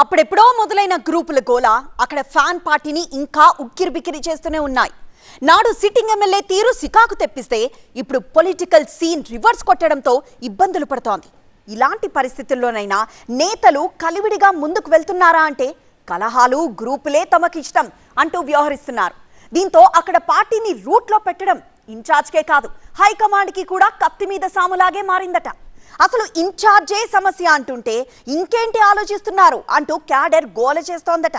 అప్పుడెప్పుడో మొదలైన గ్రూపుల గోల అక్కడ ఫ్యాన్ పార్టీని ఇంకా ఉక్కిరిబిక్కిరి చేస్తూనే ఉన్నాయి. నాడు సిట్టింగ్ ఎమ్మెల్యే తీరు సికాకు తెప్పిస్తే ఇప్పుడు పొలిటికల్ సీన్ రివర్స్ కొట్టడంతో ఇబ్బందులు పడుతోంది. ఇలాంటి పరిస్థితుల్లోనైనా నేతలు కలివిడిగా ముందుకు వెళ్తున్నారా అంటే కలహాలు గ్రూపులే తమకిష్టం అంటూ వ్యవహరిస్తున్నారు. దీంతో అక్కడ పార్టీని రూట్లో పెట్టడం ఇన్ఛార్జ్కే కాదు హైకమాండ్కి కూడా కత్తి మీద సాములాగే మారిందట. అసలు ఇన్ఛార్జే సమస్య అంటుంటే ఇంకేంటి ఆలోచిస్తున్నారు అంటూ క్యాడర్ గోల చేస్తోందట.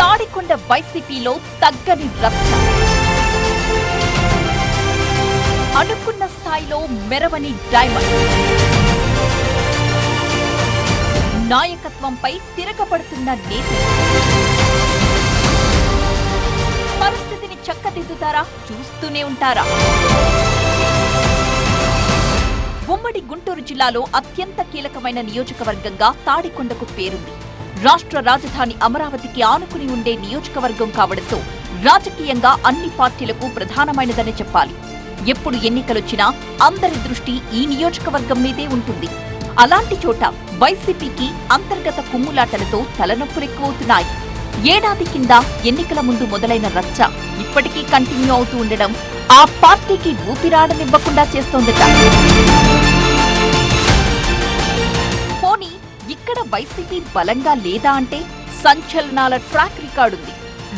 తాడికొండ వైసీపీలో తగ్గని రచ్చ. అనుకున్న స్థాయిలో మెరవని డైమండ్. నాయకత్వంపై తిరగబడుతున్న నేత. పరిస్థితిని చక్కదిద్దుతారా? చూస్తూనే ఉంటారా? ఉమ్మడి గుంటూరు జిల్లాలో అత్యంత కీలకమైన నియోజకవర్గంగా తాడికొండకు పేరుంది. రాష్ట్ర రాజధాని అమరావతికి ఆనుకుని ఉండే నియోజకవర్గం కావడంతో రాజకీయంగా అన్ని పార్టీలకు ప్రధానమైనదని చెప్పాలి. ఎప్పుడు ఎన్నికలొచ్చినా అందరి దృష్టి ఈ నియోజకవర్గం మీదే ఉంటుంది. అలాంటి చోట వైసీపీకి అంతర్గత కుమ్ములాటలతో తలనొప్పులెక్కువవుతున్నాయి. ఏడాది కింద ఎన్నికల ముందు మొదలైన రచ్చ ఇప్పటికీ కంటిన్యూ అవుతూ ఉండడం ఆ పార్టీకి ఊపిరాడనివ్వకుండా చేస్తోందట. పోనీ ఇక్కడ వైసీపీ బలంగా లేదా అంటే సంచలనాల ట్రాక్ రికార్డు ఉంది.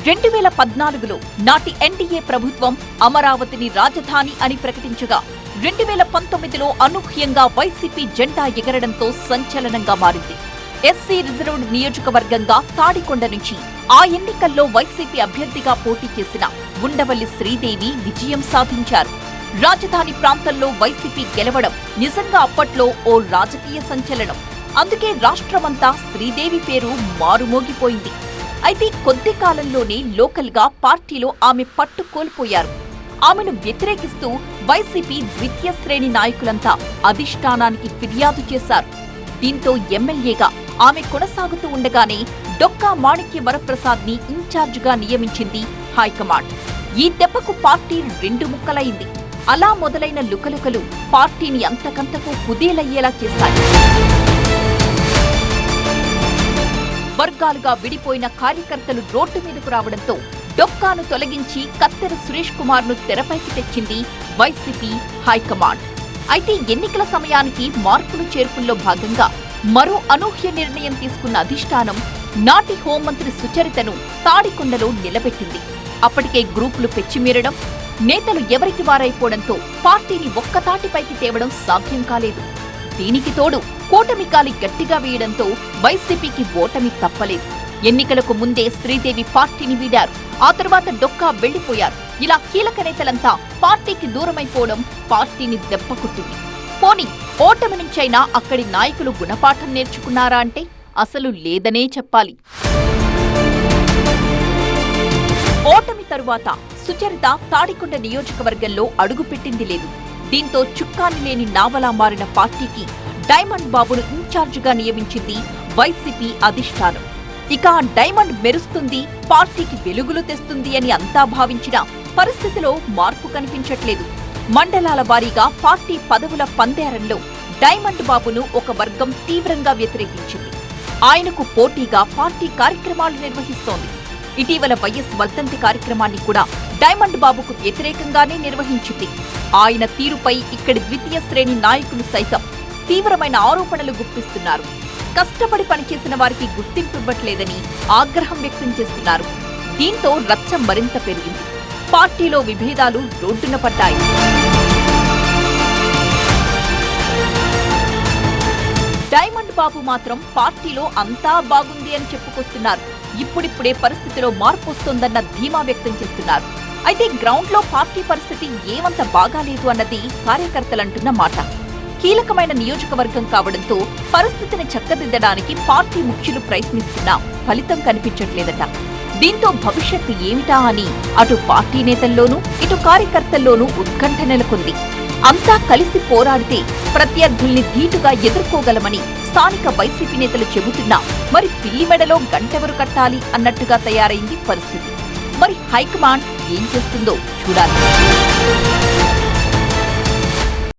రెండు వేల పద్నాలుగులో నాటి ఎన్డీఏ ప్రభుత్వం అమరావతిని రాజధాని అని ప్రకటించగా రెండు వేల పంతొమ్మిదిలో అనూహ్యంగా వైసీపీ జెండా ఎగరడంతో సంచలనంగా మారింది. ఎస్సీ రిజర్వ్డ్ నియోజకవర్గంగా తాడికొండ నుంచి ఆ ఎన్నికల్లో వైసీపీ అభ్యర్థిగా పోటీ చేసిన ఉండవల్లి శ్రీదేవి విజయం సాధించారు. రాజధాని ప్రాంతంలో వైసీపీ గెలవడం నిజంగా అప్పట్లో ఓ రాజకీయ సంచలనం. అందుకే రాష్ట్రమంతా శ్రీదేవి పేరు మారుమోగిపోయింది. అయితే కొద్ది కాలంలోనే లోకల్గా పార్టీలో ఆమె పట్టు కోల్పోయారు. ఆమెను వ్యతిరేకిస్తూ వైసీపీ ద్వితీయ శ్రేణి నాయకులంతా అధిష్టానానికి ఫిర్యాదు చేశారు. దీంతో ఎమ్మెల్యేగా ఆమె కొనసాగుతూ ఉండగానే డొక్కా మాణిక్య వరప్రసాద్ని ఇన్ఛార్జిగా నియమించింది హైకమాండ్. ఈ దెబ్బకు పార్టీ రెండు ముక్కలైంది. అలా మొదలైన లుకలుకలు పార్టీని అంతకంతకు కుదేలయ్యేలా చేశాయి. వర్గాలుగా విడిపోయిన కార్యకర్తలు రోడ్డు మీదకు రావడంతో డొక్కాను తొలగించి కత్తెర సురేష్ కుమార్ను తెరపైకి తెచ్చింది వైసీపీ హైకమాండ్. అయితే ఎన్నికల సమయానికి మార్పులు చేర్పుల్లో భాగంగా మరో అనూహ్య నిర్ణయం తీసుకున్న అధిష్టానం నాటి హోంమంత్రి సుచరితను తాడికొండలో నిలబెట్టింది. అప్పటికే గ్రూపులు పెచ్చిమీరడం నేతలు ఎవరికి వారైపోవడంతో పార్టీని ఒక్కతాటిపైకి తేవడం సాధ్యం కాలేదు. దీనికి తోడు కూటమి కాలి గట్టిగా వేయడంతో వైసీపీకి ఓటమి తప్పలేదు. ఎన్నికలకు ముందే శ్రీదేవి పార్టీని వీడారు. ఆ తర్వాత డొక్కా వెళ్ళిపోయారు ఇలా కీలక నేతలంతా పార్టీకి దూరమైపోవడం పార్టీని దెబ్బకొట్టింది పోని ఓటమి నుంచైనా అక్కడి నాయకులు గుణపాఠం నేర్చుకున్నారా అంటే? అసలు లేదనే చెప్పాలి. ఓటమి తరువాత సుచరిత తాడికొండ నియోజకవర్గంలో అడుగుపెట్టింది లేదు. దీంతో చుక్కాని లేని నావలా మారిన పార్టీకి డైమండ్ బాబును ఇన్ఛార్జిగా నియమించింది వైసీపీ అధిష్టానం. ఇక డైమండ్ మెరుస్తుంది పార్టీకి వెలుగులు తెస్తుంది అని అంతా భావించిన పరిస్థితిలో మార్పు కనిపించట్లేదు. మండలాల వారీగా పార్టీ పదవుల పందేరంలో డైమండ్ బాబును ఒక వర్గం తీవ్రంగా వ్యతిరేకించింది. ఆయనకు పోటీగా పార్టీ కార్యక్రమాలు నిర్వహిస్తోంది. ఇటీవల వైఎస్ వర్ధంతి కార్యక్రమాన్ని కూడా డైమండ్ బాబుకు వ్యతిరేకంగానే నిర్వహించింది. ఆయన తీరుపై ఇక్కడి ద్వితీయ శ్రేణి నాయకులు సైతం తీవ్రమైన ఆరోపణలు గుప్పిస్తున్నారు. కష్టపడి పనిచేసిన వారికి గుర్తింపు ఇవ్వట్లేదని ఆగ్రహం వ్యక్తం చేస్తున్నారు. దీంతో రచ్చ మరింత పెరిగింది. పార్టీలో విభేదాలు రోడ్డున పడ్డాయి. బాబు మాత్రం పార్టీలో అంతా బాగుంది అని చెప్పుకొస్తున్నారు. ఇప్పుడిప్పుడే పరిస్థితిలో మార్పు వస్తోందన్న ధీమా వ్యక్తం చేస్తున్నారు. అయితే గ్రౌండ్లో పార్టీ పరిస్థితి ఏమంత బాగాలేదు అన్నది కార్యకర్తలంటున్న మాట. కీలకమైన నియోజకవర్గం కావడంతో పరిస్థితిని చక్కదిద్దడానికి పార్టీ ముఖ్యులు ప్రయత్నిస్తున్నా ఫలితం కనిపించట్లేదట. దీంతో భవిష్యత్తు ఏమిటా అని అటు పార్టీ నేతల్లోనూ ఇటు కార్యకర్తల్లోనూ ఉత్కంఠ నెలకొంది. అంతా కలిసి పోరాడితే ప్రత్యర్థుల్ని ధీటుగా ఎదుర్కోగలమని స్థానిక వైసీపీ నేతలు చెబుతున్నా మరి పిల్లి మెడలో గంటెవరు కట్టాలి అన్నట్టుగా తయారైంది పరిస్థితి. మరి హైకమాండ్ ఏం చేస్తుందో చూడాలి.